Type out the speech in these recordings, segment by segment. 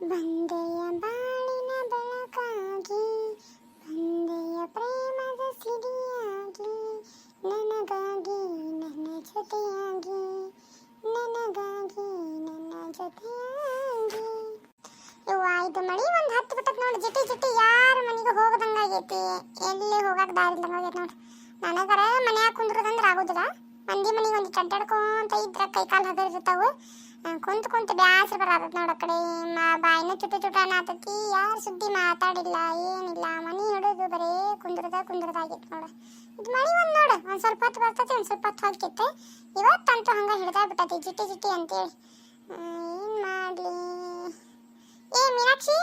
ಬಂದೆಯ ಬಾಳಿನ ಬೆಳಕಾಗಿ ಬಂದೆಯ ಪ್ರೇಮದ ಸಿರಿಯಾಗಿ ನನಗಾಗಿ ನನ್ನ ಜೊತೆಯಾಗಿ, ನನಗಾಗಿ ನನ್ನ ಜೊತೆಯಾಗಿ. ಇವ್ವ ಇದು ಮಳಿ ಒಂದು ಹತ್ತು ಬಿಟ್ಟತ್ ನೋಡಿ ಜೊತೆ ಜೊತೆ ಯಾರ ಮನೆಗೆ ಹೋಗದಂಗಾಗೈತಿ? ಎಲ್ಲಿ ಹೋಗಕ್ಕೆ ದಾರಿ ಇಲ್ದಂಗಾಗೈತಿ ನೋಡಿ. ನನಗರ ಮನ್ಯಾಗ ಕುಂದ್ರದಂದ್ರೆ ಆಗೋದಿಲ್ಲ. ಮಂದಿ ಮನೆಗೆ ಒಂದು ಚಡ್ಡಾಡ್ಕೊಂತ ಇದ್ರ ಕೈ ಕಾಲು ಹಗರಿರ್ತಾವು ಕುಂತ ಕುಂತ ಬ್ಯಾಸರ ಬರತ್ತ ನೋಡ ಕಡೆ. ಬಾಯಿನ ಚುಟು ಚುಟ ಅನ್ನತತಿ. ಯಾರು ಸುದ್ದಿ ಮಾತಾಡಿಲ್ಲ, ಏನಿಲ್ಲ. ಮನಿ ಹಿಡಿದು ಬರೇ ಕುಂದ್ರದ ಕುಂದ್ರದಾಗಿತ್ತು ನೋಡ. ಇದು ಮಳಿ ಒಂದು ನೋಡು, ಒಂದು ಸ್ವಲ್ಪ ಹೊತ್ತು ಬರ್ತತಿ, ಒಂದು ಸ್ವಲ್ಪ ಹೊತ್ತು ಹೋಗ್ತೈತೆ. ಇವತ್ತಂತೂ ಹಂಗ ಹಿಡ್ದಾ ಬಿಟ್ಟತಿ, ಜಿಟಿ ಜಿಟಿ ಅಂತೇಳಿ. ಏನ್ ಮಾಡ್ಲಿ? ಏ, ಮೀನಾಕ್ಷಿ?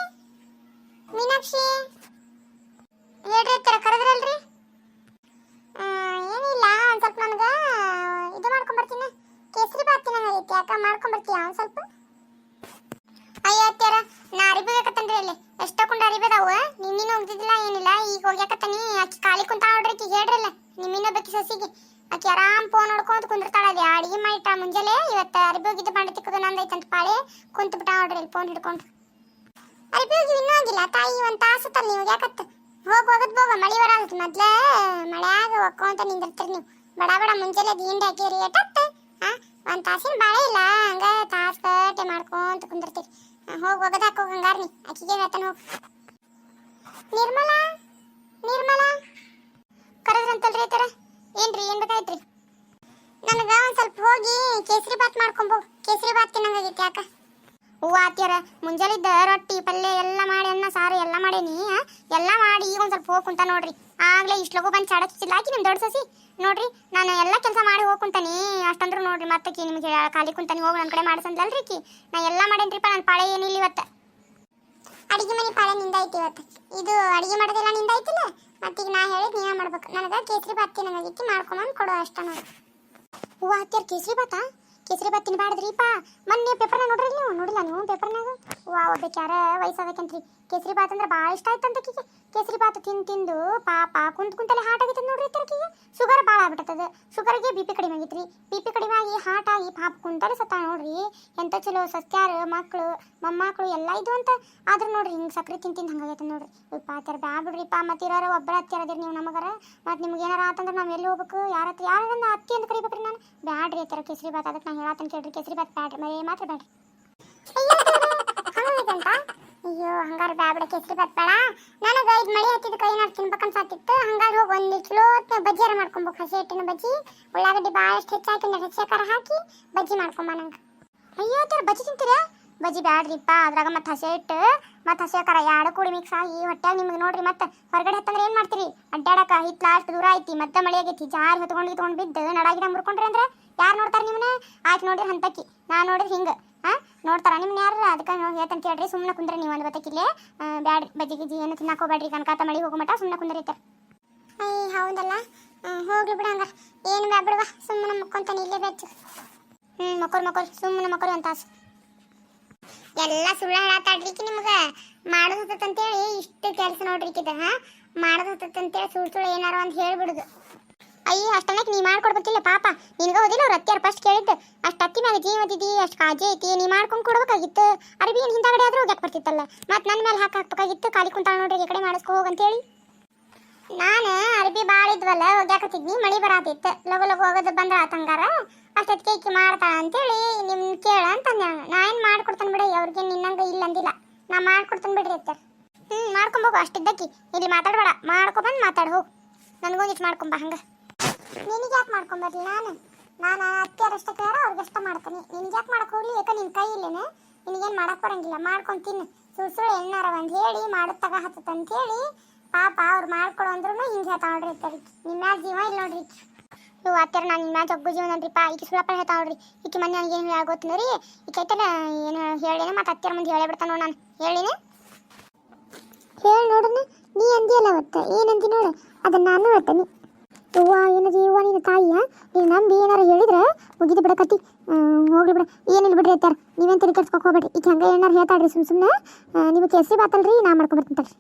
ಮೀನಾಕ್ಷಿ ಹೇಳ್ರಿ ಅತ್ತರ ಕರೆದ್ರಲ್ರಿ ಆ, ಏನಿಲ್ಲ ಒಂದ್ ಸ್ವಲ್ಪ ನನ್ಗ ಇದು ಮಾಡ್ಕೊಂಡ್ ಬರ್ತೀನಿ ಕೇಸರಿ ಬಾತ್ ತಿನ್ನಂಗೈತಿ ಯಾಕ ಮಾಡ್ಕೊಂಡ್ ಬರ್ತೀಯ ಒಂದ್ ಸ್ವಲ್ಪ ಅಯ್ಯೋ ಅತ್ಯಾರ ನಾ ಅರಿಬಿ ಬೇಕತ್ತನ್ರಿ ಅಲ್ಲಿ ಎಷ್ಟಕ್ಕೊಂಡ್ ಅರಿಬಿ ಅದಾವ ನಿನ್ನಿನ ಹೋಗ್ತಿದ್ದಿಲ್ಲ ಏನಿಲ್ಲ ಈಗ ಹೋಗ್ಯಾಕತ್ತಾನಿ ಆಕಿ ಖಾಲಿ ಕುಂತ ನೋಡ್ರಿ ಆಕಿ ಹೇಳ್ರಲ್ಲ ನಿಮ್ಮಿನ ಬೇಕಿ ಸಸಿಗೆ ಆಕಿ ಆರಾಮ್ ಫೋನ್ ನೋಡ್ಕೊಂತ ಕುಂದಿರ್ತಾಳ ಅದೇ ಅಡಿಗೆ ಮಾಡಿಟ್ಟ ಮುಂಜಾನೆ ಇವತ್ತು ಅರಿಬಿ ಹೋಗಿದ್ದು ಮಾಡಿ ತಿಕ್ಕದು ನಂದೈತಂತ ಪಾಳೆ ಕುಂತ ಬಿಟ್ಟ ನೋಡ್ರಿ ಇಲ್ಲಿ ಫೋನ್ ಹಿಡ್ಕೊಂಡು ಅರಿಬಿ ಹೋಗಿ ಇನ್ನೂ ಆಗಿಲ್ಲ ತಾಯಿ ಒಂದ್ ತಾಸತ್ತಲ್ಲ ನೀವು ಯಾಕತ್ತ ಹೋಗ್ ಹೋಗದ್ ಹೋಗ ಮಳಿ ಬರತ್ ಮೊದ್ಲ ಮಳ್ಯಾಗ ಒಕ್ಕೊಂತ ನಿಂದಿರ್ತೀರಿ ನೀವು ಬಡ ಬಡ ಮುಂಜಾನೆ ಅದು ಹಿಂಡಿ ಹಾಕಿರಿ ಎಟ್ಟತ್ತ ಆ ಒಂದ್ ತಾಸಿನ ಬಾಳೆ ಇಲ್ಲ, ಹಂಗ ತಾಸ್ ಕಟ್ಟೆ ಮಾಡ್ಕೊಂತ ಕುಂದಿರ್ತೀರಿ. ಹೋಗಿ ಹೋಗದಾಕ ಹಾಕೋ ಹಂಗಾರ ನೀ, ಅಕ್ಕಿಗೆ ಹೇಳ್ತಾನೆ ಹೋಗ್. ನಿರ್ಮಲಾ ನಿರ್ಮಲಾ. ಕರೆದ್ರಂತಲ್ರಿ ಥರ ಏನ್ರಿ, ಏನ್ ಬೇಕಾಯ್ತ್ರಿ? ನನಗ ಒಂದ್ ಸ್ವಲ್ಪ ಹೋಗಿ ಕೇಸರಿ ಬಾತ್ ಮಾಡ್ಕೊಂಬೋ, ಕೇಸರಿ ಬಾತ್ ತಿನ್ನಂಗಾಗೈತಿ ಯಾಕ? ಹೂವ ಮುಂಜಾನೆ ಮುಂಜಾನಿದ್ದ ರೊಟ್ಟಿ, ಪಲ್ಯ ಎಲ್ಲ ಮಾಡಿ, ಅನ್ನ, ಸಾರು ಎಲ್ಲ ಮಾಡೇನಿ? ಎಲ್ಲ ಮಾಡಿ ಈಗ ಒಂದು ಸ್ವಲ್ಪ ಹೋಗ್ ಕುಂತ ನೋಡ್ರಿ. ಆಗ್ಲೇ ಇಷ್ಟು ಲಗು ಬಂದು ಚಾಡ ಹಾಕಿ ನಿಮ್ಮ ದೊಡ್ಡ ಸಸಿ. ನೋಡ್ರಿ, ನಾನು ಎಲ್ಲ ಕೆಲಸ ಮಾಡಿ ಹೋಗ್ ಕುಂತಾನಿ ಅಷ್ಟಂದ್ರೂ ನೋಡ್ರಿ ಮತ್ತಕಿ ನಿಮ್ಗೆ ಖಾಲಿ ಕುಂತಾನಿ ಹೋಗಿ ನನ್ನ ಕಡೆ ಮಾಡ್ಸಂದ್ಲಲ್ರಿ ಕಿ ನಾ ಎಲ್ಲ ಮಾಡೇನ್ರಿಪ್ಪ ನನ್ನ ಪಾಳೆ ಏನಿಲ್ಲ ಇವತ್ತು. ಅಡಿಗೆ ಮನೆ ಪಾಳೆ ನಿಂದೈತಿ ಇವತ್ತು. ಇದು ಅಡಿಗೆ ಮಾಡೋದೆಲ್ಲ ನಿಂದೈತಿಲ್ಲ ಮತ್ತೀಗ ನಾ ಹೇಳಿದ್ ನೀವೇ ಮಾಡ್ಬೇಕು. ನನಗೆ ಕೇಸರಿ ಬಾತ್ ತಿನ್ನಂಗಾಗೈತಿ ಮಾಡ್ಕೊಂಬಂದು ಕೊಡು ಅಷ್ಟ ನೋಡಿ. ಹೂವು ಹತ್ಯಾರ ಕೇಸರಿ ಬಾತಾ ಕೇಸರಿ ಬಾತ್ ಪಾ. ಮೊನ್ನೆ ಪೇಪರ್ನಾಗ ನೋಡ್ರಿ ನೀವು? ನೋಡಿಲ್ಲ ನೀವು ಪೇಪರ್ನಾಗ ವಾ ಒಬ್ಬಕ್ಕೆ ಯಾರ ವಯಸ್ಸಾಗೈತಂತ್ರಿ ಕೇಸರಿ ಬಾತ್ ಅಂದ್ರೆ ಭಾಳ ಇಷ್ಟ ಆಯ್ತಂತ ಕಿಗೆ ಕೇಸರಿ ಬಾತ್ ತಿಂದು ತಿಂದು ಪಾಪ ಕುಂತ ಕುಂತಲೆ ಹಾಟ್ ಆಗಿತ್ತು ನೋಡ್ರಿ ತರಕಿಗೆ ಶುಗರ್ ಭಾಳ ಆಗ್ಬಿಟ್ಟದ ಶುಗರ್ಗೆ ಬಿ ಪಿ ಕಡಿಮೆ ಆಗೈತ್ರಿ. ಬಿ ಪಿ ಕಡಿಮೆ ಆಗಿ ಹಾಟ್ ಆಗಿ ಪಾಪ ಕುಂತಾರೆ ಸತ್ತ ನೋಡ್ರಿ. ಎಂತ ಚಲೋ ಸಸ್ಯಾರ ಮಕ್ಕಳು ಮೊಮ್ಮಕ್ಕಳು ಎಲ್ಲ ಇದು ಅಂತ. ಆದ್ರೆ ನೋಡ್ರಿ ಹಿಂಗೆ ಸಕ್ಕರೆ ತಿಂದು ತಿಂದು ಹಂಗಾಗೈತೆ ನೋಡ್ರಿ. ಯಪ್ಪ ಆತರ ಬ್ಯಾ ಬಿಡ್ರಿಪ್ಪ ಮತ್ತೆ ಇರೋರು ಒಬ್ಬರ ನೀವು ನಮಗರ ಮತ್ತೆ ನಿಮ್ಗೆ ಏನಾರ ಆತಂದ್ರೆ ನಾವು ಎಲ್ಲಿ ಹೋಗ್ಬೇಕು? ಯಾರ ಹತ್ರ ಯಾರನ್ನ ಅತ್ತಿ ಅಂತ ಕರಿಬೇಕ್ರಿ ನಾನು? ಬ್ಯಾಡ್ರಿ ಆ ಥರ ಕೇಸರಿ ಬಾತ್ ಅದಕ್ಕೆ ನಾನು ಹೇಳತ್ತಂತ ಕೇಳ್ರಿ, ಕೇಸರಿ ಬಾತ್ ಬ್ಯಾಡ್ರಿ ಮೇ ಮಾತ್ರ ಬ್ಯಾಡ್ರಿ. ಅಯ್ಯೋ, ಹಂಗಾರ ಬ್ಯಾಡ ಕೇಸರಿ ಬಾತ್ ಬೇಡ. ನನಗೆ ಇದು ಮಳಿ ಹತ್ತಿದ ಕೈ ನಾಡ್ ತಿನ್ಬೇಕಂತ ಸಾತಿತ್ತು ಹಂಗಾರ ಹೋಗಿ ಒಂದು ಕಿಲೋ ಬಜ್ಜಿಯಾರ ಮಾಡ್ಕೊಬೇಕು ಹಸಿ ಹಿಟ್ಟಿನ ಬಜ್ಜಿ. ಉಳ್ಳಾಗಡ್ಡಿ ಬಹಳಷ್ಟು ಹೆಚ್ಚಾಕಿ ಒಂದು ಹಸಿ ಹಾಕಿ ಬಜ್ಜಿ ಮಾಡ್ಕೊಂಬ ನಂಗೆ. ಅಯ್ಯೋ ತರ ಬಜ್ಜಿ ತಿಂತೀರಾ? ಬಜ್ಜಿ ಬ್ಯಾಡ್ರಿಪ್ಪ, ಅದ್ರಾಗ ಮತ್ತೆ ಹಸಿ ಇಟ್ಟು ಮತ್ತೆ ಹಸಿ ಕರ ಎರಡು ಕೂಡಿ ಮಿಕ್ಸ್ ಆಗಿ ಹೊಟ್ಟೆ ನಿಮ್ಗೆ ನೋಡ್ರಿ ಮತ್ತೆ ಹೊರಗಡೆ ಹತ್ತಂದ್ರೆ ಏನು ಮಾಡ್ತೀರಿ? ಅಡ್ಡಾಡಕ ಹಿತ್ಲ ಲಾಸ್ಟ್ ದೂರ ಐತಿ, ಮತ್ತೆ ಮಳೆ ಆಗೈತಿ, ಜಾರ್ ಹೊತ್ಕೊಂಡು ಇತ್ಕೊಂಡು ಬಿದ್ದು ನಡಾಗಿಡ ಮುರ್ಕೊಂಡ್ರಿ ಅಂದ್ರೆ ಯಾರು ನೋಡ್ತಾರೆ ನಿಮ್ಮನ್ನ ಆಯ್ತು ನೋಡ್ರಿ ಹಂತಕ್ಕಿ ನಾ ನೋಡ್ರಿ ಹಿಂಗೆ ಹಾ ನೋಡ್ತಾರ ನಿಮ್ನ ಯಾರು? ಅದಕ್ಕೆ ಹೇಳ್ತಂತ ಕೇಳ್ರಿ ಸುಮ್ಮನೆ ಕುಂದ್ರೆ ನೀವು ಒಂದು ಬತ್ತಕಿಲ್ಲೇ ಬ್ಯಾಡ್ರಿ ಬಜ್ಜಿ ಗಿಜ್ಜಿ ಏನು ತಿನ್ನಕ್ಕೆ ಹೋಗ್ಬೇಡ್ರಿ ಕನಕಾತ ಮಳಿ ಹೋಗೋ ಮಟ ಸುಮ್ಮನೆ ಕುಂದ್ರೈತೆ. ಐ ಹೌದಲ್ಲ? ಹೋಗ್ಲಿ ಬಿಡ ಹಂಗ ಏನು ಬ್ಯಾ ಬಿಡುವ ಸುಮ್ಮನೆ ಮಕ್ಕೊಂತಾನೆ, ಇಲ್ಲೇ ಬೆಚ್ಚು. ಹ್ಞೂ ಮಕ್ಕಳು ಮಕ್ಕಳು ಸುಮ್ಮನೆ ಮಕ್ಕಳು ಅಂತ ಆಸೆ. ಎಲ್ಲ ಸುಳ್ಳು ಹೇಳತ್ತಾಡ್ಲಿಕ್ಕೆ ನಿಮ್ಗೆ? ಮಾಡೋದು ಹೇಳಿ ಇಷ್ಟು ಕೆಲಸ ನೋಡ್ರಿಕಿದ ಹಾ? ಮಾಡೋದು ಹತ್ತಂತೇಳಿ ಸುಳ್ಳು ಸುಳ್ಳು ಏನಾರ ಅಂತ ಹೇಳ್ಬಿಡುದು. ಅಯ್ಯ ಅಷ್ಟನಕ್ಕೆ ನೀ ಮಾಡ್ಕೊಡ್ಬೇಕಿಲ್ಲ, ಪಾಪ. ನಿನಗೆ ಹೋದಿಲ್ಲ ಅವ್ರು ಅತ್ತಿಯಾರ ಫಸ್ಟ್ ಕೇಳಿದ್ದು? ಅಷ್ಟು ಅತ್ತಿ ಮ್ಯಾಗ ಜೀವ ಓದಿದ್ದಿ ಅಷ್ಟು ಕಾಜಿ ಐತಿ, ನೀ ಮಾಡ್ಕೊಂಡು ಕೊಡ್ಬೇಕಾಗಿತ್ತು. ಅರ್ಬಿ ಹಿಂದಾಗಡೆ ಆದ್ರೂ ಹೋಗ್ಯಾಕೆ ಬರ್ತಿತ್ತಲ್ಲ. ಮತ್ತೆ ನನ್ನ ಮೇಲೆ ಹಾಕಿ ಹಾಕ್ಬೇಕಾಗಿತ್ತು, ಖಾಲಿ ಕುಂತಾಳ ನೋಡ್ರಿ ಈ ಕಡೆ ಮಾಡಿಸ್ಕೊ ಹೋಗಂತೇಳಿ ನಾನು ಅರ್ಬಿ ಭಾಳ ಇದ್ವಲ್ಲ ಹೋಗ್ಯಾಕತ್ತಿದ್ನಿ ಮಳಿ ಬರಾತಿತ್ತು. ಲಗು ಲಗು ಹೋಗೋದು ಬಂದ್ರ ಆತಂಗಾರ ಅಷ್ಟೊತ್ತಿಗೆ ಈಕಿ ಮಾಡ್ತಾಳ ಅಂತೇಳಿ ನಿಮ್ ಕೇಳ ಅಂತ ನಾ ಏನು ಮಾಡ್ಕೊಡ್ತಾನೆ ಬಿಡಿ ಅವ್ರಿಗೆ ನಿನ್ನಂಗೆ ಇಲ್ಲ ಅಂದಿಲ್ಲ ನಾ ಮಾಡ್ಕೊಡ್ತಾನೆ ಬಿಡ್ರಿ ಅತ್ತಾರ ಹ್ಞೂ ಮಾಡ್ಕೊಂಬೋಗು ಅಷ್ಟಿದ್ದಕ್ಕಿ ಇಲ್ಲಿ ಮಾತಾಡಬೇಡ ಮಾಡ್ಕೊಬಂದು ಮಾತಾಡ, ಹೋಗು. ನನಗೊಂದಿಟ್ಟು ಮಾಡ್ಕೊಂಬ ಹಂಗೆ. ನಿನಗೆ ಯಾಕೆ ಮಾಡ್ಕೊಂಬರ್ಲಿ ನಾನು? ನಾನು ಅತ್ತಿಯರಷ್ಟ ಕೇಳ ಅವ್ರಿಗಷ್ಟ ಮಾಡ್ತೀನಿ. ನಿನಗೆ ಯಾಕೆ ಮಾಡಕ್ಕೆ ಹೋಗ್ಲಿ? ಯಾಕೆ ನಿನ್ನ ಕೈ ಇಲ್ಲೇನೆ? ನಿನಗೇನು ಮಾಡಕ್ಕೆ ಬರಂಗಿಲ್ಲ, ಮಾಡ್ಕೊಂಡು ತಿನ್ನು. ಸುಳ್ಳು ಸುಳ್ಳು ಎಣ್ಣಾರ ಒಂದು ಹೇಳಿ, ಮಾಡೋದ್ ತಗ ಹತ್ತತ್ ಹೇಳಿ ಪಾಪ ಅವ್ರು ಮಾಡ್ಕೊಡು ಅಂದ್ರೂ ಹಿಂಗೆ ಹೇಳ್ತಾ ನೋಡ್ರಿ ನಿಮ್ಮ ಜೀವ ಇಲ್ಲ ನೋಡ್ರಿ. ಅತ್ತರ ನಾನು ನಿಮ್ಮ ಜಗ್ಗು ಜೀವನ ಅನ್ರಿಪ್ಪ ಈಕೆ ಸುಳ್ಳಪ್ಪ ಹೇಳ್ತಾ ನೋಡ್ರಿ. ಈಕೆ ಮನೆ ನನಗೆ ಏನು ಹೇಳಾಗೋತೀನಿ ರೀ ಈಕೆ ಐತಲ್ಲ ಏನು ಹೇಳೇನೆ ಮತ್ತೆ ಅತ್ತರ ಮುಂದೆ ಹೇಳೇ ಬಿಡ್ತಾನೆ ನೋಡು ನಾನು. ಹೇಳಿನಿ ಹೇಳಿ ನೋಡೋಣ ನೀ. ಅಂದಿಯಲ್ಲ ಅವತ್ತು ಏನಂದಿ ನೋಡು. ಅದನ್ನ ನಾನು ಹೇಳ್ತೇನೆ ಅವ್ವ ಏನದು ಇವ್ವ ನಿನ್ನ ತಾಯಿಯ? ನೀನು ನಂಬಿ ಏನಾರು ಹೇಳಿದ್ರೆ? ಮುಗಿದು ಬಿಡ ಕತ್ತಿ. ಹೋಗ್ಲಿ ಬಿಡ. ಏನಿಲ್ಲ ಬಿಡ್ರಿ ಅತ್ತಾರ ನೀವೇನು ತಲೆ ಕೆಡ್ಸ್ಕೊಕ್ ಹೋಗ್ಬೇಡ್ರಿ. ಈಗ ಹಂಗೆ ಏನಾರು ಹೇಳ್ತಾಳ್ರಿ ಸುಮ್ ಸುಮ್ಮನೆ ನಿಮಗೆ ಕೇಸರಿ ಬಾತಲ್ರಿ. ನಾ ಮಾಡ್ಕೊಂಬರ್ತೀನಿ ತಡ್ರಿ.